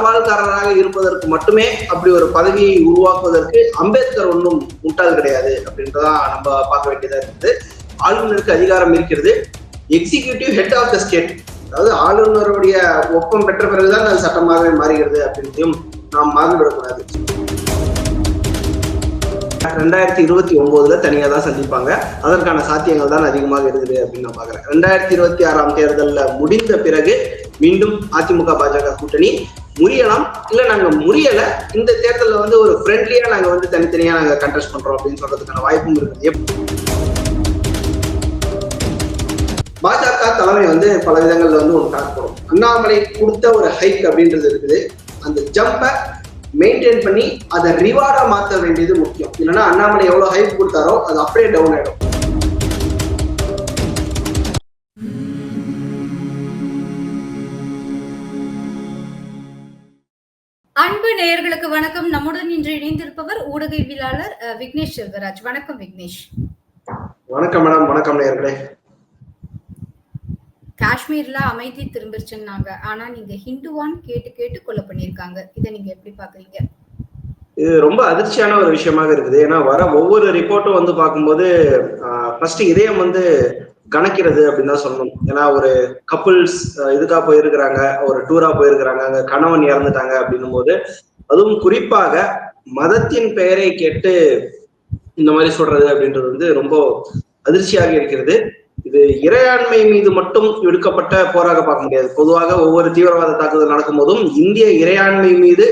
தபால்காரராக இருப்பதற்கு மட்டுமே அப்படி ஒரு பதவியை உருவாக்குவதற்கு அம்பேத்கர் ஒன்றும் முட்டாள் கிடையாது அப்படின்றதான் நம்ம பார்க்க வேண்டியதா இருக்குது. ஆளுநருக்கு அதிகாரம் இருக்கிறது. Executive head of the state அதாவது ஆளுநருடைய ஒப்பம் பெற்ற பிறகுதான் அது சட்டமாகவே மாறுகிறது அப்படின்றதையும் நாம் மறந்துவிடக்கூடாது. ரெண்டாயிரத்தி இருபத்தி ஒன்பதுல தனியா தான் சந்திப்பாங்க. அதற்கான சாத்தியங்கள் தான் அதிகமாக இருக்குது அப்படின்னு நான் பாக்குறேன் ரெண்டாயிரத்தி இருபத்தி ஆறாம் தேர்தலில் முடிந்த பிறகு மீண்டும் அதிமுக பாஜக கூட்டணி முறியலாம் இல்ல நாங்க முறியல இந்த தேர்தலில் வந்து ஒரு ஃப்ரெண்ட்லியா நாங்க வந்து தனித்தனியா நாங்க கண்டெஸ்ட் பண்றோம் அப்படின்னு சொல்றதுக்கான வாய்ப்பும் இருக்குது. பாஜக தலைமை வந்து பல விதங்கள்ல வந்து ஒரு காணப்படும் அண்ணாமலை கொடுத்த ஒரு ஹைக் அப்படின்றது இருக்குது. அந்த ஜம்பை மெயின்டைன் பண்ணி அதை ரிவார்டா மாத்த வேண்டியது முக்கியம். இல்லைன்னா அண்ணாமலை எவ்வளவு ஹைக் கொடுத்தாரோ அது அப்படியே டவுன் ஆயிடும். அன்பு நேயர்களுக்கு வணக்கம். நம்முடன் இன்று இணைந்திருப்பவர் ஊடகவியலாளர் விக்னேஷ் செல்வராஜ். வணக்கம் விக்னேஷ். வணக்கம் மேடம். வணக்கம் நேயர்களே. காஷ்மீர்ல அமைதி திரும்பிருச்சுன்னாங்க. ஆனா நீங்க ஹிந்துவான் கேட்டு கேட்டு கொலை பண்ணிருக்காங்க இதை நீங்க எப்படி பாக்குறீங்க இது ரொம்ப அதிர்ச்சியான ஒரு விஷயமாக இருக்குது. ஏன்னா வர ஒவ்வொரு ரிப்போர்ட்டும் வந்து பார்க்கும்போது ஃபர்ஸ்ட் இதயம் வந்து கணக்கிறது அப்படின்னு தான் சொல்லணும். ஏன்னா ஒரு கப்புள்ஸ் இதுக்காக போயிருக்கிறாங்க ஒரு டூரா போயிருக்கிறாங்க அங்க கணவன் இறந்துட்டாங்க அப்படின்னும் போது அதுவும் குறிப்பாக மதத்தின் பெயரை கேட்டு இந்த மாதிரி சொல்றது அப்படின்றது வந்து ரொம்ப அதிர்ச்சியாக இருக்கிறது. இது இறையாண்மை மீது மட்டும் விடுக்கப்பட்ட போராக பார்க்க முடியாது. பொதுவாக ஒவ்வொரு தீவிரவாத தாக்குதல் நடக்கும் போதும் இந்திய இறையாண்மை மீது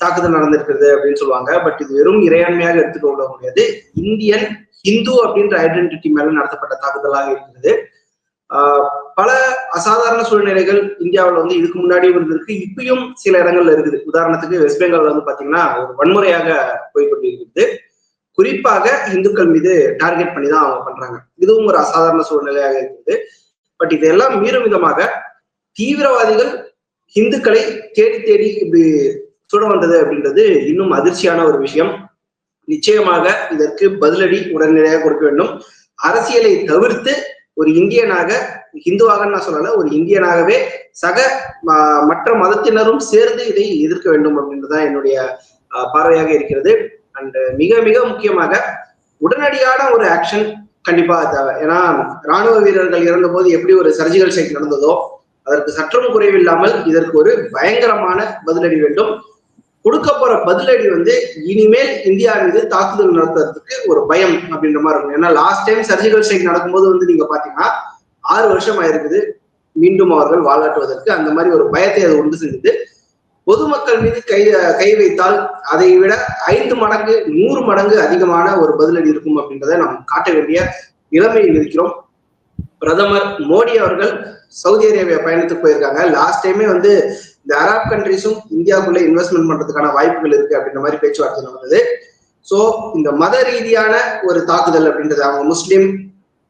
தாக்குதல் நடந்திருக்கிறது அப்படின்னு சொல்லுவாங்க. பட் இது வெறும் இறையாண்மையாக எடுத்துக்கொள்ள முடியாது. இந்தியன் ஹிந்து அப்படின்ற ஐடென்டிட்டி மேல நடத்தப்பட்ட தாக்குதலாக இருக்கிறது. பல அசாதாரண சூழ்நிலைகள் இந்தியாவில் வந்து இதுக்கு முன்னாடி இருந்திருக்கு. இப்பயும் சில இடங்கள்ல இருக்குது. உதாரணத்துக்கு வெஸ்ட் பெங்கால் வந்து பாத்தீங்கன்னா ஒரு வன்முறையாக போய்கொண்டிருக்கிறது குறிப்பாக இந்துக்கள் மீது டார்கெட் பண்ணி தான் அவங்க பண்றாங்க. இதுவும் ஒரு அசாதாரண சூழ்நிலையாக இருக்குது. பட் இதெல்லாம் மீறும் விதமாக தீவிரவாதிகள் இந்துக்களை தேடி தேடி இப்படி சுட வந்தது அப்படின்றது இன்னும் அதிர்ச்சியான ஒரு விஷயம். நிச்சயமாக இதற்கு பதிலடி உடனடியாக கொடுக்க வேண்டும். அரசியலை தவிர்த்து ஒரு இந்தியனாக இந்துவாக நான் சொல்லல ஒரு இந்தியனாகவே சக ம- மற்ற மதத்தினரும் சேர்ந்து இதை எதிர்க்க வேண்டும் அப்படின்றதான் என்னுடைய பார்வையாக இருக்கிறது. அண்ட் மிக மிக முக்கியமாக உடனடியான ஒரு ஆக்ஷன் கண்டிப்பா தேவை. ஏன்னா ராணுவ வீரர்கள் இறந்த போது எப்படி ஒரு சர்ஜிக்கல் ஸ்ட்ரைக் நடந்ததோ அதற்கு சற்றும் குறைவில்லாமல் இதற்கு ஒரு பயங்கரமான பதிலடி வேண்டும். கொடுக்க போற பதிலடி வந்து இனிமேல் இந்தியா மீது தாக்குதல் நடத்துறதுக்கு ஒரு பயம் அப்படின்ற மாதிரி இருக்கும். ஏன்னா லாஸ்ட் டைம் சர்ஜிக்கல் ஸ்ட்ரைக் நடக்கும்போது வந்து நீங்க பாத்தீங்கன்னா ஆறு வருஷம் ஆயிருக்குது. மீண்டும் அவர்கள் வாலாட்டுவதற்கு அந்த மாதிரி ஒரு பயத்தை அது உண்டு செஞ்சது பொதுமக்கள் மீது கை கை வைத்தால் அதை விட ஐந்து மடங்கு நூறு மடங்கு அதிகமான ஒரு பதிலடி இருக்கும் அப்படின்றத நாம் காட்ட வேண்டிய நிலைமையில் இருக்கிறோம். பிரதமர் மோடி அவர்கள் சவுதி அரேபியா பயணத்துக்கு போயிருக்காங்க. லாஸ்ட் டைமே வந்து இந்த அராப் கண்ட்ரிஸும் இந்தியாவுக்குள்ள இன்வெஸ்ட்மெண்ட் பண்றதுக்கான வாய்ப்புகள் இருக்கு அப்படின்ற மாதிரி பேச்சுவார்த்தை நடந்தது ஸோ இந்த மத ரீதியான ஒரு தாக்குதல் அப்படின்றது அவங்க முஸ்லீம்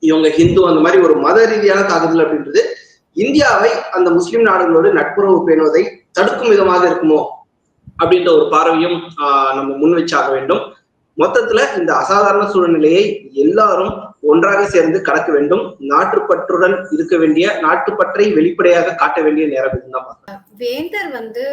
இவங்க ஹிந்து அந்த மாதிரி ஒரு மத ரீதியான தாக்குதல் அப்படின்றது இந்தியாவை அந்த முஸ்லிம் நாடுகளோடு நட்புறவு பேணுவதை தடுக்கும் விதமாக இருக்குமோ அப்படின்ற ஒரு பார்வையும் நம்ம முன் வச்சாக வேண்டும். மொத்தத்துல இந்த அசாதாரண சூழ்நிலையை எல்லாரும் ஒன்றாக சேர்ந்து கடக்க வேண்டும். நாட்டுப்பற்றுடன் இருக்க வேண்டிய நாட்டுப்பற்றை வெளிப்படையாக காட்ட வேண்டிய நேரம் இதுதான் வேந்தர் வந்து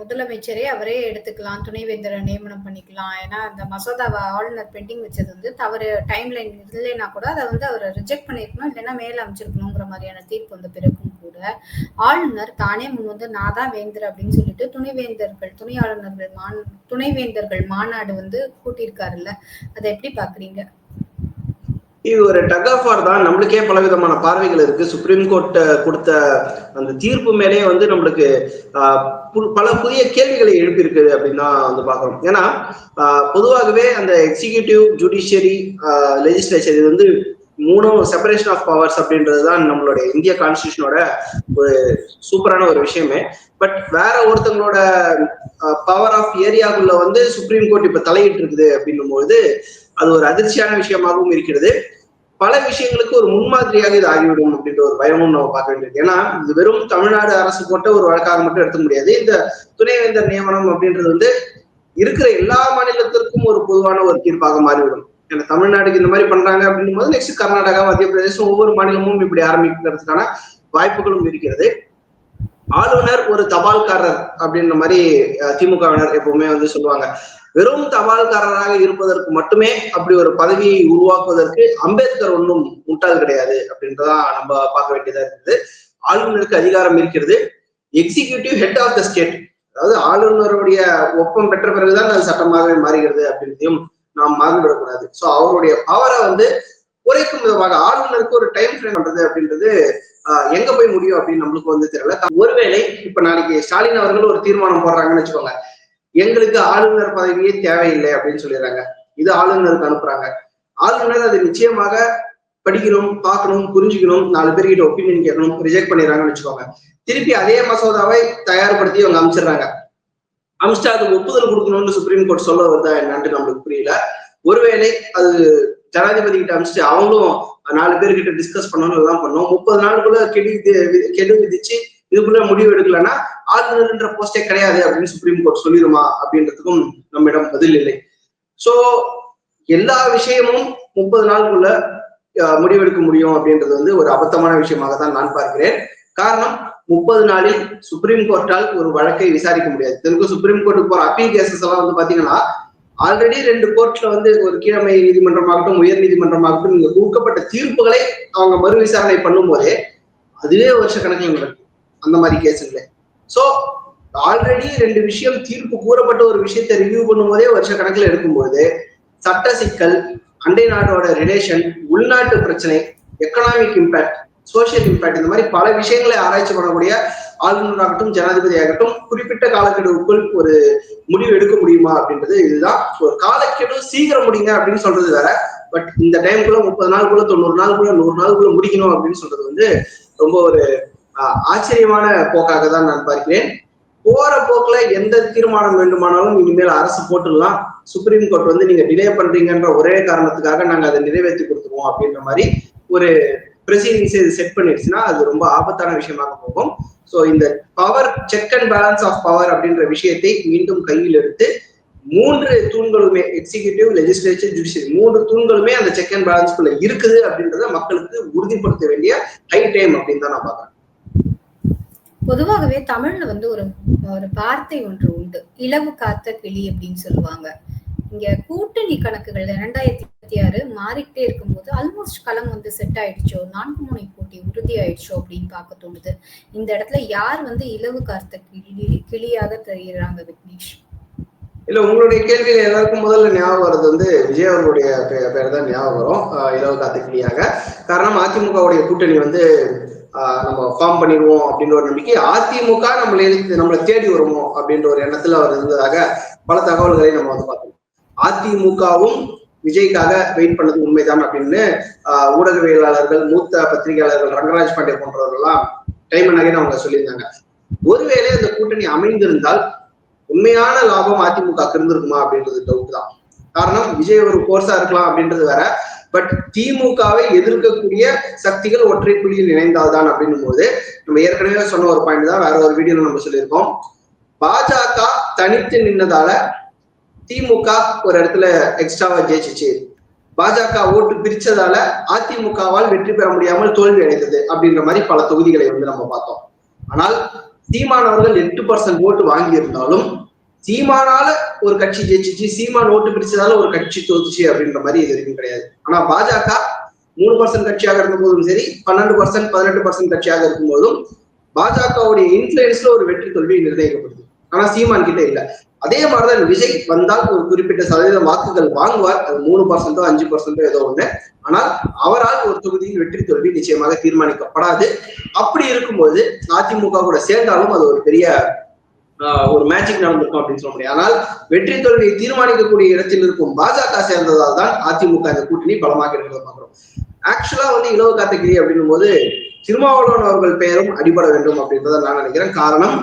முதலமைச்சரே அவரே எடுத்துக்கலாம் துணைவேந்தரை நியமனம் பண்ணிக்கலாம். ஏன்னா அந்த மசோதாவை ஆளுநர் பெண்டிங் வச்சது வந்து தவறு டைம் லைன் இல்லைன்னா கூட அதை வந்து அவர் ரிஜெக்ட் பண்ணிருக்கணும் இல்லைன்னா மேல அமைச்சிருக்கணுங்கிற மாதிரியான தீர்ப்பு வந்து பிறக்கும் கூட ஆளுநர் தானே முன் வந்து நான் தான் வேந்தர் அப்படின்னு சொல்லிட்டு துணைவேந்தர்கள் துணை ஆளுநர்கள் மான் துணைவேந்தர்கள் மாநாடு வந்து கூட்டியிருக்காருல்ல. அதை எப்படி பாக்குறீங்க இது ஒரு டக் ஆஃப் ஆர் தான். நம்மளுக்கே பல விதமான பார்வைகள் இருக்கு. சுப்ரீம் கோர்ட் கொடுத்த அந்த தீர்ப்பு மேலேயே வந்து நம்மளுக்கு ஆஹ், பல புதிய கேள்விகளை எழுப்பியிருக்கு அப்படின்னு தான் வந்து பார்க்கறோம். ஏன்னா ஆஹ், பொதுவாகவே அந்த எக்ஸிகியூட்டிவ் ஜுடிஷியரி லெஜிஸ்லேச்சர் இது வந்து மூணும் செப்பரேஷன் ஆஃப் பவர்ஸ் அப்படின்றது தான் நம்மளுடைய இந்திய கான்ஸ்டியூஷனோட ஒரு சூப்பரான ஒரு விஷயமே. பட் வேற ஒருத்தங்களோட பவர் ஆஃப் ஏரியாக்குள்ள வந்து சுப்ரீம் கோர்ட் இப்ப தலையிட்டு இருக்குது அப்படின்னும் போது அது ஒரு அதிர்ச்சியான விஷயமாகவும் இருக்கிறது. பல விஷயங்களுக்கு ஒரு முன்மாதிரியாக இது ஆகிவிடும் அப்படின்ற ஒரு பயமும் நம்ம பார்க்க வேண்டியது ஏன்னா இது வெறும் தமிழ்நாடு அரசு போட்ட ஒரு வழக்காக மட்டும் எடுக்க முடியாது. இந்த துணைவேந்தர் நியமனம் அப்படின்றது வந்து இருக்கிற எல்லா மாநிலத்திற்கும் ஒரு பொதுவான ஒரு தீர்ப்பாக மாறிவிடும். ஏன்னா தமிழ்நாடுக்கு இந்த மாதிரி பண்றாங்க அப்படின்னும் போது நெக்ஸ்ட் கர்நாடகா மத்திய பிரதேசம் ஒவ்வொரு மாநிலமும் இப்படி ஆரம்பிக்கிறதுக்கான வாய்ப்புகளும் இருக்கிறது. ஆளுநர் ஒரு தபால்காரர் அப்படின்ற மாதிரி திமுகவினர் எப்பவுமே வந்து சொல்லுவாங்க. வெறும் தபால்காரராக இருப்பதற்கு மட்டுமே அப்படி ஒரு பதவியை உருவாக்குவதற்கு அம்பேத்கர் ஒன்றும் முட்டாள் கிடையாது அப்படின்றதான் நம்ம பார்க்க வேண்டியதா இருக்குது. ஆளுநருக்கு அதிகாரம் இருக்கிறது. Executive head of the state அதாவது ஆளுநருடைய ஒப்பம் பெற்ற பிறகுதான் அது சட்டமாகவே மாறுகிறது அப்படின்றதையும் நாம் மறந்துவிடக்கூடாது. சோ அவருடைய பவரை வந்து குறைக்கும் விதமாக ஆளுநருக்கு ஒரு டைம் ஃப்ரேம் பண்றது அப்படின்றது ஆஹ், எங்க போய் முடியும் அப்படின்னு நம்மளுக்கு வந்து தெரியல. ஒருவேளை இப்ப நாளைக்கு ஸ்டாலின் அவர்கள் ஒரு தீர்மானம் போடுறாங்கன்னு வச்சுக்கோங்க. எங்களுக்கு ஆளுநர் பதவியே தேவையில்லை அப்படின்னு சொல்லிடுறாங்க. இது ஆளுநருக்கு அனுப்புறாங்க. ஆளுநர் அது நிச்சயமாக படிக்கணும் பார்க்கணும் புரிஞ்சுக்கணும் நாலு பேர்கிட்ட ஒப்பீனியன் கேட்கணும் ரிஜெக்ட் பண்ணிடுறாங்கன்னு வச்சுக்கோங்க. திருப்பி அதே மசோதாவை தயார்படுத்தி அவங்க அமைச்சிடுறாங்க அமித்ஷா அது ஒப்புதல் கொடுக்கணும்னு சுப்ரீம் கோர்ட் சொல்ல வருதா என்னன்னு நம்மளுக்கு புரியல. ஒருவேளை அது ஜனாதிபதி கிட்ட அமிச்சுட்டு அவங்களும் நாலு பேர்கிட்ட டிஸ்கஸ் பண்ணணும் எல்லாம் பண்ணோம். முப்பது நாளுக்குள்ள கெடு கெடு விதிச்சு இதுக்குள்ள முடிவு எடுக்கலன்னா ஆளுநர்ன்ற போஸ்டே கிடையாது அப்படின்னு சுப்ரீம் கோர்ட் சொல்லிடுமா அப்படின்றதுக்கும் நம்மிடம் பதில் இல்லை. சோ எல்லா விஷயமும் முப்பது நாளுக்குள்ள முடிவெடுக்க முடியும் அப்படின்றது வந்து ஒரு அபத்தமான விஷயமாக தான் நான் பார்க்கிறேன். காரணம் முப்பது நாளில் சுப்ரீம் கோர்ட்டால் ஒரு வழக்கை விசாரிக்க முடியாது. இதற்கு சுப்ரீம் கோர்ட்டுக்கு போற அப்பீல் கேசஸ் எல்லாம் வந்து பாத்தீங்கன்னா ஆல்ரெடி ரெண்டு கோர்ட்ல வந்து ஒரு கீழமை நீதிமன்றமாகட்டும் உயர் நீதிமன்றமாகட்டும் இங்க கொடுக்கப்பட்ட தீர்ப்புகளை அவங்க மறு விசாரணை பண்ணும் போதே அதுவே வருஷ கணக்கில் நடக்கும். அந்த மாதிரி கேஸுங்களே சோ ஆல்ரெடி ரெண்டு விஷயம் தீர்ப்பு கூறப்பட்ட ஒரு விஷயத்தை ரிவ்யூ பண்ணும்போதே வருஷ கணக்கில் எடுக்கும்போது சட்ட சிக்கல் அண்டை நாட்டோட ரிலேஷன் உள்நாட்டு பிரச்சனை எக்கனாமிக் இம்பாக்ட் சோசியல் இம்பாக்ட் இந்த மாதிரி பல விஷயங்களை ஆராய்ச்சி பண்ணக்கூடிய ஆளுநராகட்டும் ஜனாதிபதி ஆகட்டும் குறிப்பிட்ட காலக்கெடுவுக்குள் ஒரு முடிவு எடுக்க முடியுமா அப்படின்றது இதுதான். ஒரு காலக்கெடு சீக்கிரம் முடிங்க அப்படின்னு சொல்றது வேற. பட் இந்த டைம்குள்ள முப்பது நாளுக்குள்ள தொண்ணூறு நாளுக்குள்ள நூறு நாளுக்குள்ள முடிக்கணும் அப்படின்னு சொல்றது வந்து ரொம்ப ஒரு ஆச்சரியமான போக்காக தான் நான் பார்க்கிறேன். போற போக்குல எந்த தீர்மானம் வேண்டுமானாலும் இனிமேல் அரசு போட்டுடலாம். சுப்ரீம் கோர்ட் வந்து நீங்க டிலே பண்றீங்கன்ற ஒரே காரணத்துக்காக நாங்க அதை நிறைவேற்றி கொடுத்துருவோம் அப்படின்ற மாதிரி ஒரு ப்ரொசீடிங்ஸ் இது செட் பண்ணிடுச்சுன்னா அது ரொம்ப ஆபத்தான விஷயமாக போகும். ஸோ இந்த power check and balance of power அப்படின்ற விஷயத்தை மீண்டும் கையில் எடுத்து மூன்று தூண்களுமே எக்ஸிகியூட்டிவ் லெஜிஸ்லேச்சர் ஜுடிஷியரி மூன்று தூண்களுமே அந்த செக் அண்ட் பேலன்ஸ்குள்ள இருக்குது அப்படின்றத மக்களுக்கு உறுதிப்படுத்த வேண்டிய ஹை டைம் அப்படின்னு தான் நான் பாக்குறேன் பொதுவாகவே தமிழ்ல வந்து ஒரு ஒரு வார்த்தை ஒன்று உண்டு. இலவு காத்த கிளி அப்படின்னு சொல்லுவாங்க. இங்க கூட்டணி கணக்குகள் இரண்டாயிரத்தி இருபத்தி ஆறு மாறிக்கிட்டே இருக்கும்போது ஆல்மோஸ்ட் களம் வந்து செட் ஆயிடுச்சோ? நான்கு முனை போட்டி உறுதி ஆயிடுச்சோ அப்படின்னு பார்க்க தோணுது. இந்த இடத்துல யார் வந்து இலவு கார்த்த கிளி கிளியாக தெரிகிறாங்க விக்னேஷ்? இல்ல உங்களுடைய கேள்வியில எல்லாருக்கும் முதல்ல ஞாபகம் வருது வந்து விஜய் அவர்களுடைய பேர் தான் ஞாபகம் வரும். ஆஹ் காத்து கிளியாக. காரணம் அதிமுகவுடைய கூட்டணி வந்து நம்ம ஃபார்ம் பண்ணிடுவோம் அப்படின்ற ஒரு நம்பிக்கை அதிமுக நம்மளை நம்மளை தேடி வருமோ அப்படின்ற ஒரு எண்ணத்துல அவர் இருந்ததாக பல தகவல்களை நம்ம வந்து பார்த்தோம் அதிமுகவும் விஜய்க்காக வெயிட் பண்ணது உண்மைதான் அப்படின்னு ஆஹ் ஊடகவியலாளர்கள் மூத்த பத்திரிகையாளர்கள் ரங்கராஜ் பாண்டே போன்றவர்கள்லாம் டைம் அண்ட் அகைன் அவங்க சொல்லியிருந்தாங்க. ஒருவேளை அந்த கூட்டணி அமைந்திருந்தால் உண்மையான லாபம் அதிமுக இருந்திருக்குமா அப்படின்றது டவுட் தான். காரணம் விஜய் ஒரு கோர்ஸா இருக்கலாம் அப்படின்றது வேற. பட் திமுகவை எதிர்க்கக்கூடிய சக்திகள் ஒற்றை புள்ளியில் இணைந்தால்தான் அப்படின்னும் போது நம்ம ஏற்கனவே சொன்ன ஒரு பாயிண்ட் தான் வேற ஒரு வீடியோல நம்ம சொல்லியிருக்கோம். பாஜக தனித்து நின்னதால திமுக ஒரு இடத்துல எக்ஸ்ட்ராவா ஜெயிச்சிச்சு. பாஜக ஓட்டு பிரிச்சதால அதிமுகவால் வெற்றி பெற முடியாமல் தோல்வி அடைந்தது அப்படின்ற மாதிரி பல தொகுதிகளை வந்து நம்ம பார்த்தோம். ஆனால் சீமானவர்கள் எட்டு பர்சன்ட் ஓட்டு வாங்கி இருந்தாலும் சீமானால ஒரு கட்சி ஜெயிச்சிச்சு சீமான் ஓட்டு பிரிச்சதால ஒரு கட்சி தோத்துச்சு அப்படின்ற மாதிரி இது வரைக்கும் கிடையாது. ஆனா பாஜக மூணு பர்சன்ட் கட்சியாக இருந்த போதும் சரி பன்னெண்டு பர்சன்ட் பதினெட்டு பர்சன்ட் கட்சியாக இருக்கும் போதும் பாஜகவுடைய இன்ஃபுளுன்ஸ்ல ஒரு வெற்றி தோல்வி நிர்ணயிக்கப்படுது. ஆனா சீமான் கிட்ட இல்ல. அதே மாதிரிதான் விஜய் வந்தால் ஒரு குறிப்பிட்ட சதவீத வாக்குகள் வாங்குவார். அது மூணு பர்சன்டோ அஞ்சு பர்சன்டோ ஏதோ ஒண்ணு. ஆனால் அவரால் ஒரு தொகுதியில் வெற்றி தோல்வி நிச்சயமாக தீர்மானிக்கப்படாது. அப்படி இருக்கும்போது அதிமுக கூட சேர்ந்தாலும் அது ஒரு பெரிய ஒரு மேஜிக் நடந்திருக்கும் அப்படின்னு சொல்ல முடியும் ஆனால் வெற்றி தோல்வியை தீர்மானிக்கக்கூடிய இடத்தில் இருக்கும் பாஜக சேர்ந்ததால் தான் அதிமுக இந்த கூட்டணி பலமாக இருக்கிறத பாக்குறோம் ஆக்சுவலா வந்து இளவு காத்தகிரி அப்படின்னும் போது திருமாவளவன் அவர்கள் பெயரும் அடிபட வேண்டும் அப்படின்றத நான் நினைக்கிறேன். காரணம்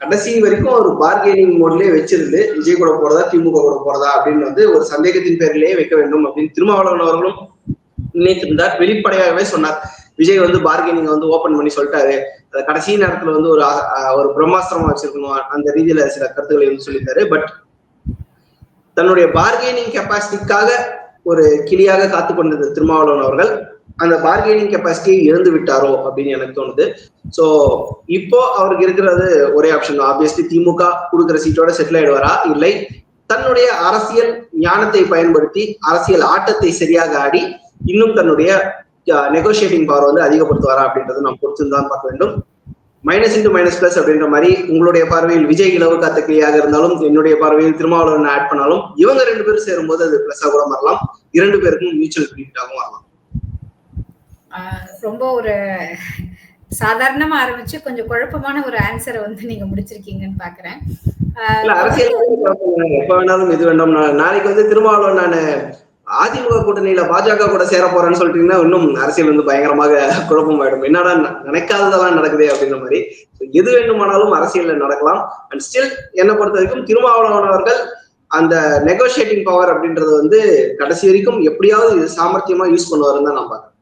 கடைசி வரைக்கும் ஒரு பார்கெனிங் மோட்லயே வச்சிருந்து விஜய் கூட போறதா திமுக கூட போறதா அப்படின்னு வந்து ஒரு சந்தேகத்தின் பேரிலேயே வைக்க வேண்டும் அப்படின்னு திருமாவளவன் அவர்களும் நினைத்திருந்தார். வெளிப்படையாகவே சொன்னார். விஜய் வந்து பார்கெனிங் வந்து ஓபன் பண்ணி சொல்லிட்டாரு. அது கடைசி நேரத்துல வந்து ஒரு ஒரு பிரம்மாஸ்திரமா வச்சிருக்கணும். அந்த ரீதியில சில கருத்துக்களை வந்து சொல்லியிருந்தாரு பட் தன்னுடைய பார்கெனிங் கெப்பாசிட்டிக்காக ஒரு கிளியாக காத்து கொண்டிருந்த திருமாவளவன் அவர்கள் அந்த பார்கெனிங் கெப்பாசிட்டியை இழந்து விட்டாரோ அப்படின்னு எனக்கு தோணுது. ஸோ இப்போ அவருக்கு இருக்கிறது ஒரே ஆப்ஷன் ஆப்வியஸ்லி திமுக கொடுக்குற சீட்டோட செட்டில் ஆயிடுவாரா? இல்லை. தன்னுடைய அரசியல் ஞானத்தை பயன்படுத்தி அரசியல் ஆட்டத்தை சரியாக ஆடி இன்னும் தன்னுடைய நெகோசியேட்டிங் பவர் வந்து அதிகப்படுத்துவாரா அப்படின்றது நான் பொறுத்து தான் பார்க்க வேண்டும். மைனஸ் இன்டு மைனஸ் பிளஸ் அப்படின்ற மாதிரி உங்களுடைய பார்வையில் விஜய் இளவு காத்தக்கிளியாக இருந்தாலும் என்னுடைய பார்வையில் திருமாவளவன் ஆட் பண்ணாலும் இவங்க ரெண்டு பேரும் சேரும்போது அது பிளஸ்ஸா கூட வரலாம் இரண்டு பேருக்கும் மியூச்சுவல் பெனிஃபிட்டாகவும் வரலாம் ரொம்ப ஒரு சாதாரணமா ஆரம்பிச்சு கொஞ்சம் குழப்பமான ஒரு ஆன்சரை வந்து நீங்க முடிச்சிருக்கீங்கன்னு பாக்குறேன். அரசியல் எப்ப வேணாலும் இது வேண்டாம். நாளைக்கு வந்து திருமாவளவன் நான் அதிமுக கூட்டணியில பாஜக கூட சேர போறேன்னு சொல்லிட்டீங்கன்னா இன்னும் அரசியல் வந்து பயங்கரமாக குழப்பம் ஆயிடும் என்னடா நினைக்காததெல்லாம் நடக்குது அப்படின்ற மாதிரி. எது வேண்டுமானாலும் அரசியல்ல நடக்கலாம். அண்ட் ஸ்டில் என்னை பொறுத்த வரைக்கும் திருமாவளவன் அவர்கள் அந்த நெகோசியேட்டிங் பவர் அப்படின்றது வந்து கடைசி வரைக்கும் எப்படியாவது சாமர்த்தியமா யூஸ் பண்ணுவாருன்னு தான் நான் பாக்குறேன்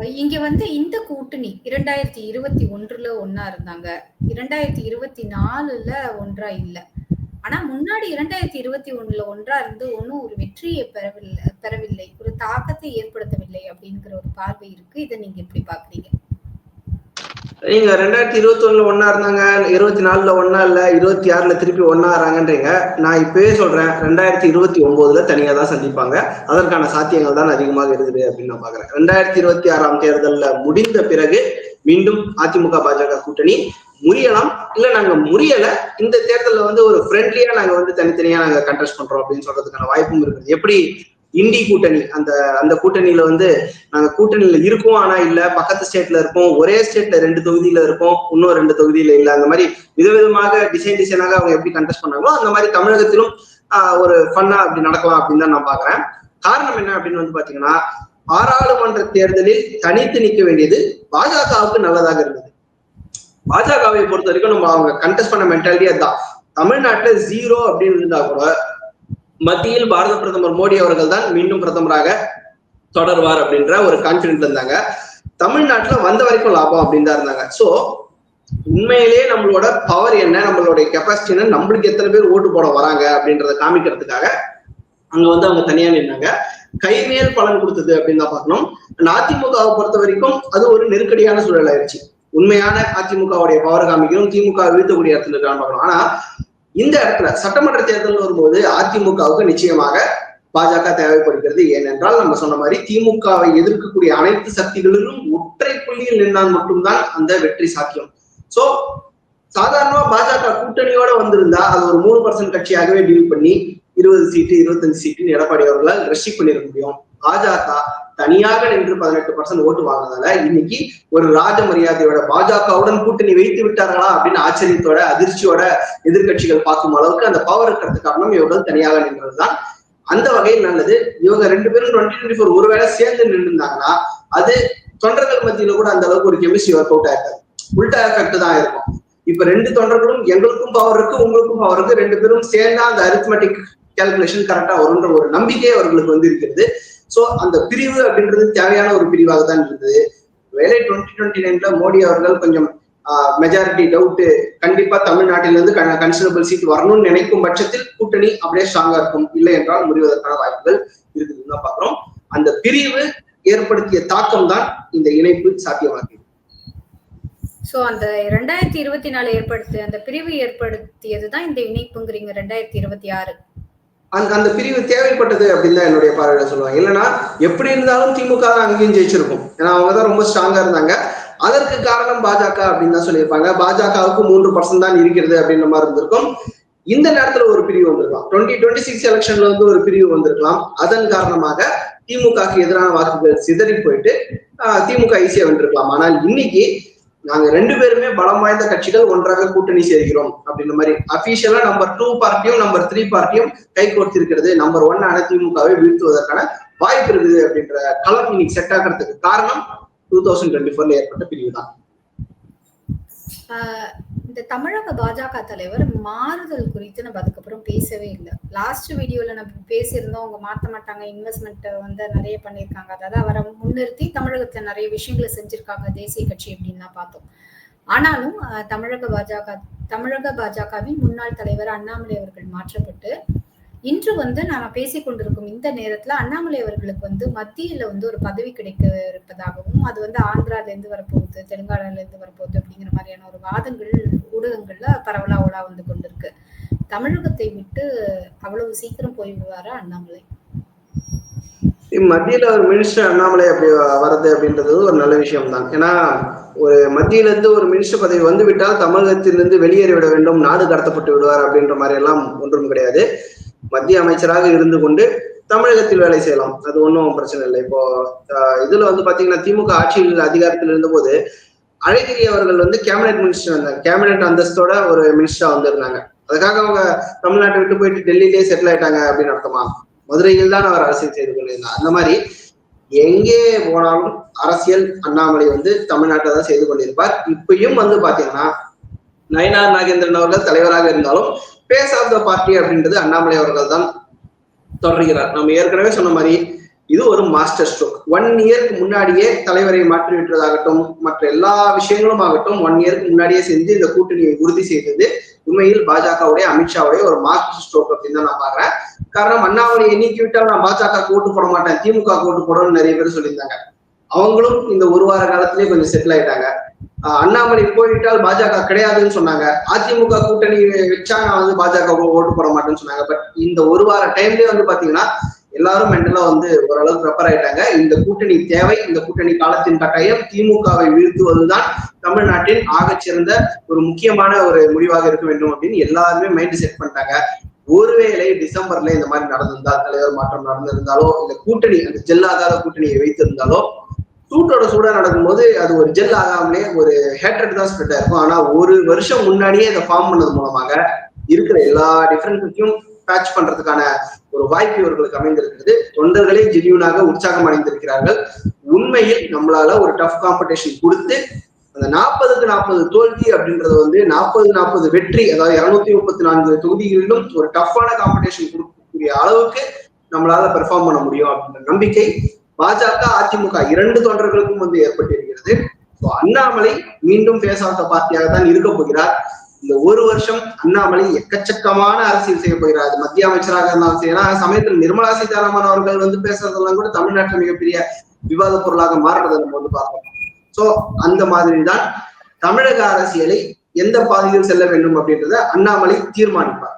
இங்க வந்து இந்த கூட்டணி இரண்டாயிரத்தி இருபத்தி ஒன்றுல ஒன்னா இருந்தாங்க. இரண்டாயிரத்தி இருபத்தி நாலுல ஒன்றா இல்ல. ஆனா முன்னாடி இரண்டாயிரத்தி இருபத்தி ஒண்ணுல ஒன்றா இருந்து ஒன்னும் ஒரு வெற்றியை பெறவில்லை பெறவில்லை. ஒரு தாக்கத்தை ஏற்படுத்தவில்லை அப்படிங்கிற ஒரு பார்வை இருக்கு. இதை நீங்க எப்படி பாக்குறீங்க நீங்க ரெண்டாயிரத்தி இருபத்தி ஒண்ணுல ஒன்னா இருந்தாங்க இருபத்தி நாலுல ஒன்னா இல்ல இருபத்தி ஆறுல திருப்பி ஒன்னா ஆறாங்கன்றீங்க. நான் இப்பவே சொல்றேன் ரெண்டாயிரத்தி இருபத்தி ஒன்பதுல தனியா தான் சந்திப்பாங்க. அதற்கான சாத்தியங்கள் தான் அதிகமாக இருக்குது அப்படின்னு நான் பாக்குறேன். ரெண்டாயிரத்தி இருபத்தி ஆறாம் தேர்தல்ல முடிந்த பிறகு மீண்டும் அதிமுக பாஜக கூட்டணி முறியலாம். இல்ல நாங்க முறியல இந்த தேர்தலில் வந்து ஒரு ஃப்ரெண்ட்லியா நாங்க வந்து தனித்தனியா நாங்க கண்டெஸ்ட் பண்றோம் அப்படின்னு சொல்றதுக்கான வாய்ப்பும் இருக்குது. எப்படி இந்தி கூட்டணி அந்த அந்த கூட்டணியில வந்து நாங்க கூட்டணியில இருக்கோம் ஆனா இல்ல பக்கத்து ஸ்டேட்ல இருக்கோம் ஒரே ஸ்டேட்ல ரெண்டு தொகுதியில இருக்கோம் இன்னும் ரெண்டு தொகுதியில இல்ல அந்த மாதிரி விதவிதமாக டிசைன் டிசைனாக அவங்க எப்படி கண்டெஸ்ட் பண்ணாங்களோ அந்த மாதிரி தமிழகத்திலும் ஒரு ஃபன்னா அப்படி நடக்கலாம் அப்படின்னு தான் நான் பாக்குறேன் காரணம் என்ன அப்படின்னு வந்து பாத்தீங்கன்னா பாராளுமன்ற தேர்தலில் தனித்து நிற்க வேண்டியது பாஜகவுக்கு நல்லதாக இருந்தது. பாஜகவை பொறுத்த வரைக்கும் நம்ம அவங்க கண்டெஸ்ட் பண்ண மென்டாலிட்டி அதுதான். தமிழ்நாட்டுல ஜீரோ அப்படின்னு இருந்தா கூட மத்தியில் பாரத பிரதமர் மோடி அவர்கள் தான் மீண்டும் பிரதமராக தொடர்வார் அப்படின்ற ஒரு கான்பிடன்ட் இருந்தாங்க. தமிழ்நாட்டுல வந்த வரைக்கும் லாபம் அப்படின்னு தான் இருந்தாங்க. சோ உண்மையிலேயே நம்மளோட பவர் என்ன நம்மளுடைய கெப்பாசிட்டி என்ன நம்மளுக்கு எத்தனை பேர் ஓட்டு போட வராங்க அப்படின்றத காமிக்கிறதுக்காக அங்க வந்து அவங்க தனியா நின்னாங்க. கைமேல் பலன் கொடுத்தது அப்படின்னு தான் பார்க்கணும். அதிமுகவை பொறுத்த வரைக்கும் அது ஒரு நெருக்கடியான சூழல் ஆயிடுச்சு உண்மையான அதிமுகவுடைய பவர் காமிக்கணும் திமுக வீழ்த்தக்கூடிய இடத்துல இருக்கான்னு பார்க்கணும். ஆனா இந்த இடத்துல சட்டமன்ற தேர்தல் வரும்போது அதிமுகவுக்கு நிச்சயமாக பாஜக தேவைப்படுகிறது. ஏனென்றால் நம்ம சொன்ன மாதிரி திமுகவை எதிர்க்கக்கூடிய அனைத்து சக்திகளிலும் ஒற்றை புள்ளியில் நின்றால் மட்டும்தான் அந்த வெற்றி சாத்தியம். சோ சாதாரணமா பாஜக கூட்டணியோட வந்திருந்தா அது ஒரு மூணு பர்சன்ட் கட்சியாகவே டீல் பண்ணி இருபது சீட்டு இருபத்தஞ்சு சீட்டுன்னு எடப்பாடி அவர்களால் ரெஸ்ட்ரிக் பண்ணிருக்க முடியும் பாஜக தனியாக நின்று பதினெட்டு பர்சன்ட் ஓட்டு வாங்கினதால இன்னைக்கு ஒரு ராஜ மரியாதையோட பாஜகவுடன் கூட்டணி வைத்து விட்டார்களா அப்படின்னு ஆச்சரியத்தோட அதிர்ச்சியோட எதிர்கட்சிகள் பார்க்கும் அளவுக்கு அந்த பவர் இருக்கிறது காரணம் இவர்கள் தனியாக நின்றதுதான். அந்த வகையில் நல்லது. இவங்க ரெண்டு பேரும் டுவெண்ட்டி டுவெண்ட்டி ஃபோர் ஒருவேளை சேர்ந்து நின்றுருந்தாங்கன்னா அது தொண்டர்கள் மத்தியில கூட அந்த அளவுக்கு ஒரு கெமிஸ்ட்ரி ஒர்க் அவுட் ஆயிருக்காது உல்டா எஃபெக்ட் தான் இருக்கும். இப்ப ரெண்டு தொண்டர்களும் எங்களுக்கும் பவர் இருக்கு உங்களுக்கும் பவர் இருக்கு. ரெண்டு பேரும் சேர்ந்தா அந்த அரித்மெட்டிக் கால்குலேஷன் கரெக்டா வரும்ன்ற ஒரு நம்பிக்கை அவர்களுக்கு வந்து இருக்கிறது. சோ அந்த பிரிவு அப்படின்றது தேவையான ஒரு பிரிவாக தான் இருந்தது. வேலை டுவெண்ட்டி டுவெண்ட்டி நைன்ல மோடி அவர்கள் கொஞ்சம் மெஜாரிட்டி டவுட் கண்டிப்பா தமிழ்நாட்டில இருந்து கன்சிடரபிள் சீட் வரணும்னு நினைக்கும் பட்சத்தில் கூட்டணி அப்படியே ஸ்ட்ராங்கா இருக்கும். இல்லை என்றால் முடிவதற்கான வாய்ப்புகள் இருக்குதுன்னு தான் பாக்குறோம் அந்த பிரிவு ஏற்படுத்திய தாக்கம் தான் இந்த இணைப்பு சாத்தியமாக்கியது. சோ அந்த ரெண்டாயிரத்தி இருபத்தி நாலு ஏற்படுத்திய அந்த பிரிவு ஏற்படுத்தியதுதான் இந்த இணைப்புங்கிறீங்க ரெண்டாயிரத்தி இருபத்தி ஆறு. அந்த அந்த பிரிவு தேவைப்பட்டது அப்படின்னு தான் என்னுடைய பார்வையில சொல்லுவாங்க. இல்லைன்னா எப்படி இருந்தாலும் திமுக தான் அங்கேயும் ஜெயிச்சிருக்கும். ஏன்னா அவங்க தான் ரொம்ப ஸ்ட்ராங்கா இருந்தாங்க. அதற்கு காரணம் பாஜக அப்படின்னு தான் சொல்லியிருப்பாங்க. பாஜகவுக்கு மூன்று பர்சன்ட் தான் இருக்கிறது அப்படின்ற மாதிரி இருந்திருக்கும். இந்த நேரத்துல ஒரு பிரிவு வந்திருக்கலாம். டுவெண்ட்டி டுவெண்ட்டி சிக்ஸ் எலெக்ஷன்ல வந்து ஒரு பிரிவு வந்திருக்கலாம். அதன் காரணமாக திமுகக்கு எதிரான வாக்குகள் சிதறி போயிட்டு திமுக ஈஸியா வென்றிருக்கலாம். ஆனால் இன்னைக்கு நாங்க ரெண்டு பேருமே பலம் வாய்ந்த கட்சிகள் ஒன்றாக கூட்டணி சேர்கிறோம் அப்படின்ற மாதிரி. அபிஷியலா நம்பர் டூ பார்ட்டியும் நம்பர் த்ரீ பார்ட்டியும் கை கோர்த்திருக்கிறது நம்பர் ஒன் அதிமுகவை வீழ்த்துவதற்கான வாய்ப்பு இருக்குது அப்படின்ற களம் இன்னைக்கு செட் ஆகிறதுக்கு காரணம் டூ தௌசண்ட் டுவெண்ட்டி ஃபோர்ல ஏற்பட்ட பிரிவு தான் இந்த தமிழக பாஜக தலைவர் மாறுதல் குறித்து நம்ம அதுக்கப்புறம் பேசவே இல்லை. லாஸ்ட் வீடியோல நம்ம பேசியிருந்தோம் அவங்க மாற்ற மாட்டாங்க இன்வெஸ்ட்மெண்ட் வந்து நிறைய பண்ணியிருக்காங்க. அதாவது அவரை முன்னிறுத்தி தமிழகத்துல நிறைய விஷயங்களை செஞ்சிருக்காங்க தேசிய கட்சி அப்படின்லாம் பார்த்தோம். ஆனாலும் தமிழக பாஜக தமிழக பாஜகவின் முன்னாள் தலைவர் அண்ணாமலை அவர்கள் மாற்றப்பட்டு இன்று வந்து நாம பேசிக்கொண்டிருக்கும் இந்த நேரத்துல அண்ணாமலை அவர்களுக்கு வந்து மத்தியில வந்து ஒரு பதவி கிடைக்க இருப்பதாகவும் அது வந்து ஆந்திரால இருந்து வரப்போகுது தெலுங்கானால இருந்து வரப்போகுது அப்படிங்கிற மாதிரியான ஒரு வாதங்கள் ஊடகங்கள்ல பரவலா ஓலா வந்து கொண்டிருக்கு. தமிழகத்தை விட்டு அவ்வளவு சீக்கிரம் போய்விடுவாரா அண்ணாமலை? மத்தியில ஒரு மினிஸ்டர் அண்ணாமலை அப்படி வர்றது அப்படின்றது ஒரு நல்ல விஷயம் தான் ஏன்னா ஒரு மத்தியில இருந்து ஒரு மினிஸ்டர் பதவி வந்து விட்டால் தமிழகத்திலிருந்து வெளியேறி விட வேண்டும் நாடு கடத்தப்பட்டு விடுவார் அப்படின்ற மாதிரி எல்லாம் ஒன்றும் கிடையாது. மத்திய அமைச்சராக இருந்து கொண்டு தமிழகத்தில் வேலை செய்யலாம். அது ஒன்றும் பிரச்சனை இல்லை. இப்போ இதுல வந்து பாத்தீங்கன்னா திமுக ஆட்சியில் அதிகாரத்தில் இருந்தபோது அழகிரி அவர்கள் வந்து கேபினெட் மினிஸ்டர் வந்தாங்க. கேபினெட் அந்தஸ்தோட ஒரு மினிஸ்டரா வந்திருந்தாங்க. அதுக்காக அவங்க தமிழ்நாட்டை விட்டு போயிட்டு டெல்லியிலேயே செட்டில் ஆயிட்டாங்க அப்படின்னு அர்த்தமா? மதுரையில் தான் அவர் அரசியல் செய்து கொண்டிருந்தார். அந்த மாதிரி எங்கே போனாலும் அரசியல் அண்ணாமலை வந்து தமிழ்நாட்டை தான் செய்து கொண்டிருப்பார். இப்பயும் வந்து பாத்தீங்கன்னா நயனார் நாகேந்திரன் அவர்கள் தலைவராக இருந்தாலும் ஃபேஸ் ஆஃப் த பார்ட்டி அப்படின்றது அண்ணாமலை அவர்கள் தான் தொடர்கிறார். நம்ம ஏற்கனவே சொன்ன மாதிரி இது ஒரு மாஸ்டர் ஸ்ட்ரோக் ஒன் இயர்க்கு முன்னாடியே தலைவரை மாற்றி விட்டதாகட்டும் மற்ற எல்லா விஷயங்களும் ஆகட்டும் ஒன் இயர்க்கு முன்னாடியே செஞ்சு இந்த கூட்டணியை உறுதி செய்தது உண்மையில் பாஜகவுடைய அமித்ஷாவுடைய ஒரு மாஸ்டர் ஸ்ட்ரோக் அப்படின்னு தான் நான் பாக்குறேன் காரணம் அண்ணாமலை எண்ணிக்கை விட்டால் நான் பாஜக ஓட்டு போட மாட்டேன் திமுக ஓட்டு போடணும்னு நிறைய பேர் சொல்லியிருந்தாங்க. அவங்களும் இந்த ஒரு வார காலத்திலேயே கொஞ்சம் செட்டில் ஆயிட்டாங்க. அண்ணாமலை போயிட்டால் பாஜக கிடையாதுன்னு சொன்னாங்க. அதிமுக கூட்டணி வச்சா நான் வந்து பாஜக ஓட்டு போட மாட்டேன்னு சொன்னாங்க. பட் இந்த ஒரு வார டைம்லயே வந்து பாத்தீங்கன்னா எல்லாரும் மென்டலா வந்து ஓரளவுக்கு ப்ரிப்பர் ஆயிட்டாங்க. இந்த கூட்டணி தேவை. இந்த கூட்டணி காலத்தின் கட்டாயம் திமுகவை வீழ்த்துவதுதான் தமிழ்நாட்டின் ஆகச்சிறந்த ஒரு முக்கியமான ஒரு முடிவாக இருக்க வேண்டும் அப்படின்னு எல்லாருமே மைண்ட் செட் பண்ணிட்டாங்க. ஒருவேளை டிசம்பர்ல இந்த மாதிரி நடந்திருந்தால் தலைவர் மாற்றம் நடந்திருந்தாலோ இந்த கூட்டணி அந்த ஜெல்லாதார கூட்டணியை வைத்திருந்தாலோ சூட்டோட சூடா நடக்கும்போது அது ஒரு ஜெல் ஆகாமலே ஒரு ஹேட்ரட் தான் ஸ்ப்ரெட் ஆயிருக்கும் ஆனா ஒரு வருஷம் முன்னாடியே இதை ஃபார்ம் பண்ணது மூலமாக இருக்கிற எல்லா டிஃபரன்ஸையும் பேட்ச் பண்றதுக்கான ஒரு வாய்ப்பு இவர்களுக்கு அமைந்திருக்கிறது. தொண்டர்களே ஜெனியூனாக உற்சாகம் அடைந்திருக்கிறார்கள். உண்மையில் நம்மளால ஒரு டஃப் காம்படிஷன் கொடுத்து அந்த நாற்பதுக்கு நாற்பது தோல்வி அப்படின்றது வந்து நாற்பது நாற்பது வெற்றி அதாவது இருநூத்தி முப்பத்தி நான்கு தொகுதிகளிலும் ஒரு டஃப்பான காம்படிஷன் கொடுக்கக்கூடிய அளவுக்கு நம்மளால பெர்ஃபார்ம் பண்ண முடியும் அப்படின்ற நம்பிக்கை பாஜக அதிமுக இரண்டு தொண்டர்களுக்கும் வந்து ஏற்பட்டிருக்கிறது. அண்ணாமலை மீண்டும் பேசாத பார்ட்டியாக தான் இருக்க போகிறார். இந்த ஒரு வருஷம் அண்ணாமலை எக்கச்சக்கமான அரசியல் செய்ய போகிறார். அது மத்திய அமைச்சராக இருந்தாலும் சரி ஏன்னா சமயத்தில் நிர்மலா சீதாராமன் அவர்கள் வந்து பேசுறதெல்லாம் கூட தமிழ்நாட்டில் மிகப்பெரிய விவாத பொருளாக மாறுறதை நம்ம வந்து பார்க்கணும் சோ அந்த மாதிரி தான் தமிழக அரசியலை எந்த பாதையில் செல்ல வேண்டும் அப்படின்றத அண்ணாமலை தீர்மானிப்பார்.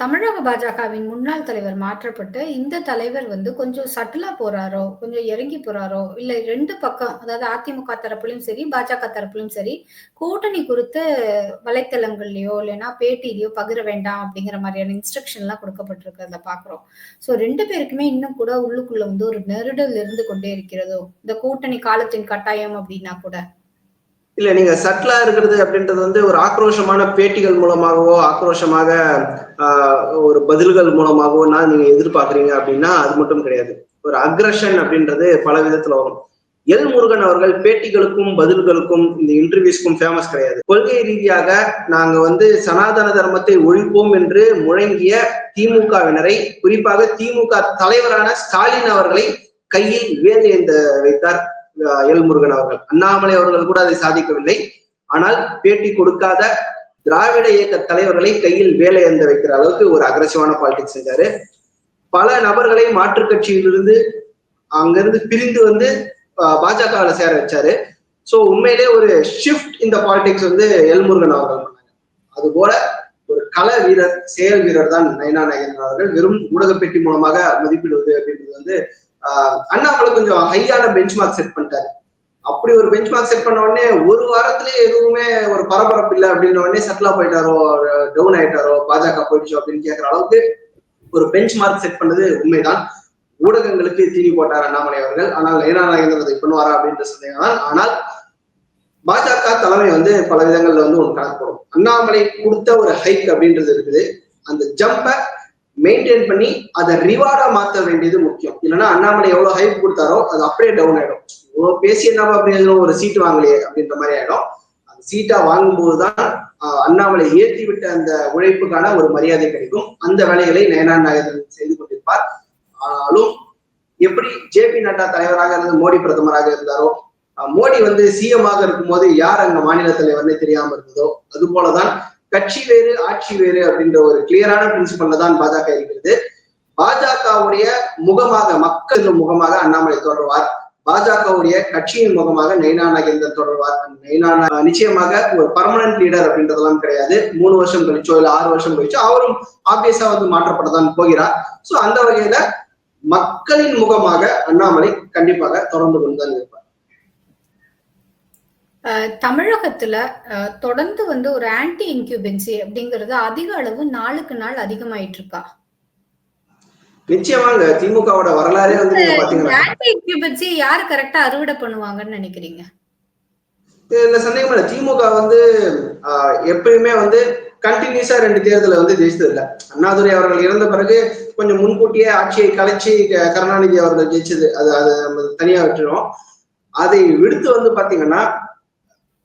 தமிழக பாஜகவின் முன்னாள் தலைவர் மாற்றப்பட்டு இந்த தலைவர் வந்து கொஞ்சம் சட்டிலா போறாரோ கொஞ்சம் இறங்கி போறாரோ இல்ல ரெண்டு பக்கம் அதாவது அதிமுக தரப்புலையும் சரி பாஜக தரப்புலையும் சரி கூட்டணி குறித்து வலைத்தளங்கள்லயோ இல்லைன்னா பேட்டிலையோ பகிர வேண்டாம் அப்படிங்கிற மாதிரியான இன்ஸ்ட்ரக்ஷன் எல்லாம் கொடுக்கப்பட்டிருக்கிறத பாக்குறோம். சோ ரெண்டு பேருக்குமே இன்னும் கூட உள்ளுக்குள்ள வந்து ஒரு நெருடல் இருந்து கொண்டே இருக்கிறதோ இந்த கூட்டணி காலத்தின் கட்டாயம் அப்படின்னா கூட. இல்ல நீங்க சட்லா இருக்கிறது அப்படின்றது வந்து ஒரு ஆக்ரோஷமான பேட்டிகள் மூலமாகவோ ஆக்ரோஷமாக ஒரு பதில்கள் மூலமாகவோ நான் நீங்க எதிர்பார்க்குறீங்க அப்படின்னா அது மட்டும் கிடையாது. ஒரு அக்ரஷன் அப்படின்றது பல விதத்துல வரும். எல் முருகன் அவர்கள் பேட்டிகளுக்கும் பதில்களுக்கும் இந்த இன்டர்வியூஸ்க்கும் ஃபேமஸ் கிடையாது. கொள்கை ரீதியாக நாங்க வந்து சனாதன தர்மத்தை ஒழிப்போம் என்று முழங்கிய திமுகவினரை குறிப்பாக திமுக தலைவரான ஸ்டாலின் அவர்களை கையில் வேலை ஏந்த வைத்தார். எல் முருகன் அவர்கள். அண்ணாமலை அவர்கள் கூட அதை சாதிக்கவில்லை. ஆனால் பேட்டி கொடுக்காத திராவிட இயக்க தலைவர்களை கையில் வேலை எந்த வைக்கிற அளவுக்கு ஒரு அக்ரசிவான பாலிடிக்ஸ் செஞ்சாரு. பல நபர்களை மாற்றுக் கட்சியிலிருந்து அங்கிருந்து பிரிந்து வந்து பாஜகவில் சேர வச்சாரு. ஸோ உண்மையிலே ஒரு ஷிஃப்ட் இந்த பாலிடிக்ஸ் வந்து எல்முருகன் அவர்கள் அது போல ஒரு கள வீரர் செயல் வீரர் தான் நயனா நயன் அவர்கள். வெறும் ஊடக பெட்டி மூலமாக மதிப்பிடுவது அப்படின்றது வந்து அண்ணாமலை கொஞ்சம் ஹையான பெஞ்ச் மார்க் செட் பண்ணிட்டாரு. அப்படி ஒரு பெஞ்ச் மார்க் செட் பண்ண உடனே ஒரு வாரத்திலேயே எதுவுமே ஒரு பரபரப்பு இல்லை அப்படின்ன உடனே செட்டிலா போயிட்டாரோ டவுன் ஆயிட்டாரோ பாஜக போயிடுச்சோ அப்படின்னு கேட்கிற அளவுக்கு ஒரு பெஞ்ச் மார்க் செட் பண்ணது உண்மைதான். ஊடகங்களுக்கு தீனி போட்டார் அண்ணாமலை அவர்கள். ஆனால் நயனா நாகேந்திரன் அதை பண்ணுவாரா அப்படின்ற சந்தேகம் தான். ஆனால் பாஜக தலைமை வந்து பல விதங்கள்ல வந்து ஒன்று கணக்கு போடும். அண்ணாமலை கொடுத்த ஒரு ஹைக் அப்படின்றது இருக்குது. அந்த ஜம்பை மெயின்டைன் பண்ணி அதை ரிவார்டா மாத்த வேண்டியது முக்கியம். இல்லைன்னா அண்ணாமலை எவ்வளவு ஹைப் கொடுத்தாரோ அது அப்படியே டவுன் ஆயிடும். இவ்வளவு பேசி என்ன அப்படின்னு ஒரு சீட் வாங்கலையே அப்படின்ற மாதிரி ஆயிடும். அந்த சீட்டா வாங்கும்போது தான் அண்ணாமலை ஏற்றி விட்ட அந்த உழைப்புக்கான ஒரு மரியாதை கிடைக்கும். அந்த வேலைகளை நயனா நாயகன் செய்து கொண்டிருப்பார். ஆனாலும் எப்படி ஜே பி நட்டா தலைவராக இருந்து மோடி பிரதமராக இருந்தாரோ மோடி வந்து சிஎம் ஆக இருக்கும் போது யார் அங்க மாநில தலைவர்னே தெரியாம இருந்ததோ அது போலதான் கட்சி வேறு ஆட்சி வேறு அப்படின்ற ஒரு கிளியரான பிரின்சிபல்ல தான் பாஜக இருக்கிறது. பாஜகவுடைய முகமாக மக்கள் முகமாக அண்ணாமலை தொடர்வார். பாஜகவுடைய கட்சியின் முகமாக நைனா நாகேந்திரன் தொடர்வார். நைனா நிச்சயமாக ஒரு பர்மனன்ட் லீடர் அப்படின்றதெல்லாம் கிடையாது. மூணு வருஷம் கழிச்சோ இல்ல ஆறு வருஷம் கழிச்சோ அவரும் ஆப்வியஸா வந்து மாற்றப்படத்தான் போகிறார். சோ அந்த வகையில மக்களின் முகமாக அண்ணாமலை கண்டிப்பாக தொடர்ந்து கொண்டுதான் இருப்பார். தமிழகத்துல தொடர்ந்து வந்து ஒரு ஆன்டி இன்கியூபென்சி அப்படிங்கிறது அதிக அளவு நாளுக்கு நாள் அதிகமாயிட்டு இருக்கா? நிச்சயமாங்க. திமுகவோட வரலாறே வந்து ஆன்டி இன்கியூபென்சி யாரு கரெக்டா அறுவடை பண்ணுவாங்கன்னு நினைக்கிறீங்க? இதுல சந்தேகம் இல்லை. திமுக வந்து எப்பயுமே வந்து கண்டினியூஸா ரெண்டு தேர்தலை வந்து ஜெயிச்சது இல்ல அண்ணாதுரை அவர்கள் இறந்த பிறகு கொஞ்சம் முன்கூட்டியே ஆட்சியை கலைச்சி கருணாநிதி அவர்கள் ஜெயிச்சது. அது அது நம்ம தனியா விட்டுரும் அதை விடுத்து வந்து பாத்தீங்கன்னா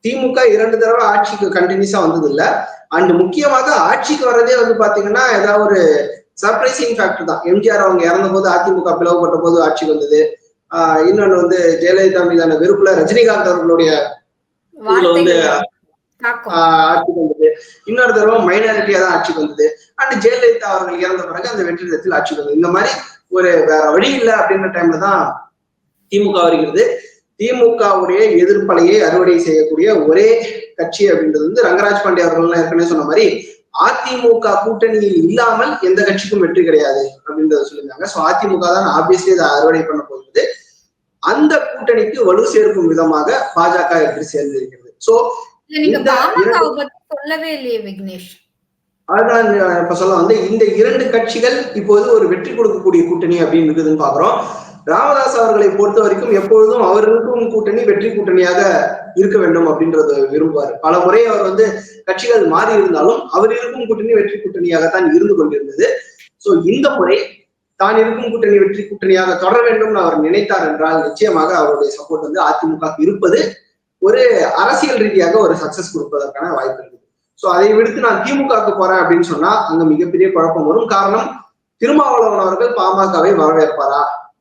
திமுக இரண்டு தடவை ஆட்சிக்கு கண்டினியூஸா வந்தது இல்ல அண்ட் முக்கியமாக ஆட்சிக்கு வர்றதே வந்து பாத்தீங்கன்னா ஏதாவது ஒரு சர்ப்ரைசிங் ஃபேக்டர் தான். எம்ஜிஆர் அவங்க இறந்த போது அதிமுக பிளவுபட்ட போது ஆட்சிக்கு வந்தது. ஆஹ் இன்னொன்னு வந்து ஜெயலலிதா மீதான வெறுப்புல ரஜினிகாந்த் அவர்களுடைய வந்து ஆட்சிக்கு வந்தது. இன்னொரு தடவை மைனாரிட்டியா தான் ஆட்சிக்கு வந்தது. அண்ட் ஜெயலலிதா அவர்கள் இறந்த பிறகு அந்த வெற்றி விதத்தில் ஆட்சிக்கு வந்தது. இந்த மாதிரி ஒரு வேற வழி இல்லை அப்படின்ற டைம்ல தான் திமுக வருகிறது. திமுகவுடைய எதிர்ப்பலையை அறுவடை செய்யக்கூடிய ஒரே கட்சி அப்படின்றது வந்து ரங்கராஜ் பாண்டே அவர்கள் ஏற்கனவே சொன்ன மாதிரி அதிமுக கூட்டணியில் இல்லாமல் எந்த கட்சிக்கும் வெற்றி கிடையாது அப்படின்றத சொல்லியிருந்தாங்க. சோ அதிமுக தான் ஆப்வியஸ்லி இதை அறுவடை பண்ண போகிறது அந்த கூட்டணிக்கு வலு சேர்க்கும் விதமாக பாஜக எடுத்து சேர்ந்திருக்கிறது? சோ சொல்லவே இல்லையே விக்னேஷ். அதுதான் இப்ப சொல்ல வந்து இந்த இரண்டு கட்சிகள் இப்போது ஒரு வெற்றி கொடுக்கக்கூடிய கூட்டணி அப்படின்னு இருக்குதுன்னு பாக்குறோம். ராமதாஸ் அவர்களை பொறுத்த வரைக்கும் எப்பொழுதும் அவர் இருக்கும் கூட்டணி வெற்றி கூட்டணியாக இருக்க வேண்டும் அப்படின்றத விரும்புவார். பல முறை அவர் வந்து கட்சிகள் மாறி இருந்தாலும் அவர் இருக்கும் கூட்டணி வெற்றி கூட்டணியாகத்தான் இருந்து கொண்டிருந்தது. சோ இந்த முறை தான் இருக்கும் கூட்டணி வெற்றி கூட்டணியாக தொடர வேண்டும் அவர் நினைத்தார் என்றால் நிச்சயமாக அவருடைய சப்போர்ட் வந்து அதிமுக இருப்பது ஒரு அரசியல் ரீதியாக ஒரு சக்சஸ் கொடுப்பதற்கான வாய்ப்பு இருக்கு சோ அதை விடுத்து நான் திமுகவுக்கு போறேன் அப்படின்னு சொன்னா அங்க மிகப்பெரிய குழப்பம் வரும். காரணம் திருமாவளவன் அவர்கள் பாமகவை வரவேற்பாரா?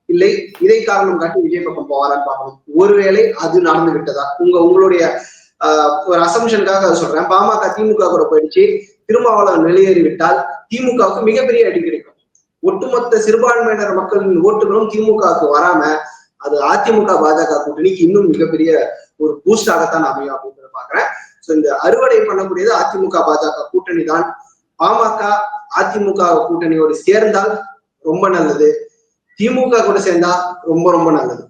இல்லை இதை காரணம் காட்டி விஜய் பக்கம் போவாரான்னு பார்க்கணும் ஒருவேளை அது நடந்து விட்டதா உங்க உங்களுடைய ஆஹ், ஒரு அசம்ஷனுக்காக அதை சொல்றேன். பாமக திமுக கூட போயிடுச்சு. திருமாவளவன் வெளியேறி விட்டால் திமுகவுக்கு மிகப்பெரிய அடி கிடைக்கும். ஒட்டுமொத்த சிறுபான்மையினர் மக்களின் ஓட்டுகளும் திமுகவுக்கு வராம அது அதிமுக பாஜக கூட்டணிக்கு இன்னும் மிகப்பெரிய ஒரு பூஸ்டாகத்தான் அமையும் அப்படின்றத பாக்குறேன் சோ இந்த அறுவடை பண்ணக்கூடியது அதிமுக பாஜக கூட்டணி தான் பாமக அதிமுக கூட்டணியோடு சேர்ந்தால் ரொம்ப நல்லது. திமுக கூட சேர்ந்தா ரொம்ப ரொம்ப நல்லது.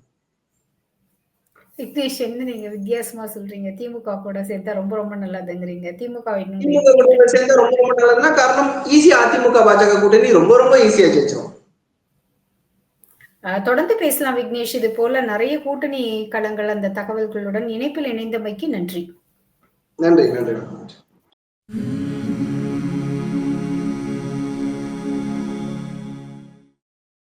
விக்னேஷ் என்ன நீங்க வித்தியாசமா சொல்றீங்க. திமுக கூட சேர்த்தா ரொம்ப ரொம்ப நல்லதுங்கிறீங்க. திமுக திமுக கூட சேர்ந்தா ரொம்ப ரொம்ப நல்லதுன்னா காரணம் ஈஸியா அதிமுக பாஜக கூட்டணி ரொம்ப ரொம்ப ஈஸியா ஜெயிச்சிரும். அஹ், தொடர்ந்து பேசலாம் விக்னேஷ். இது போல நிறைய கூட்டணி களங்கள் அந்த தகவல்களுடன் இணைப்பில் இணைந்தமைக்கு நன்றி. நன்றி நன்றி.